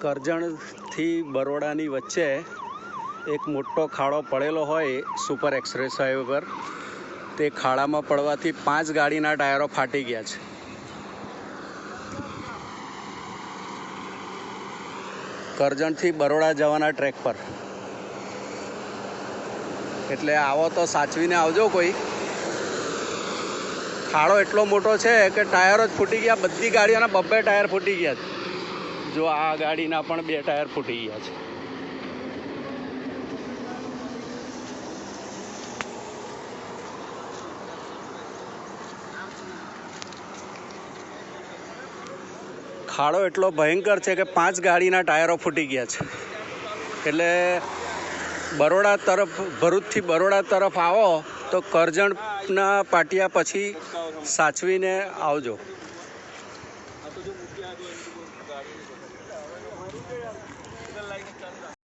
કરજણથી બરોડાની વચ્ચે એક મોટો ખાડો પડેલો હોય સુપર એક્સપ્રેસ હાઈવે પર. તે ખાડામાં પડવાથી પાંચ ગાડીના ટાયરો ફાટી ગયા છે. કરજણથી બરોડા જવાના ટ્રેક પર. એટલે આવો તો સાચવીને આવજો કોઈ. ખાડો એટલો મોટો છે કે ટાયરો જ ફૂટી ગયા, બધી ગાડીઓના બબ્બે ટાયર ફૂટી ગયા છે. જો આ ગાડીના પણ બે ટાયર ફૂટી ગયા છે. ખાડો એટલો ભયંકર છે કે પાંચ ગાડીના ટાયરો ફૂટી ગયા છે. એટલે બરોડા તરફ, ભરૂચથી બરોડા તરફ આવો તો કરજણના પાટિયા પછી સાચવીને આવજો. તો જો મૂકી આવ્યો ગાડી લઈને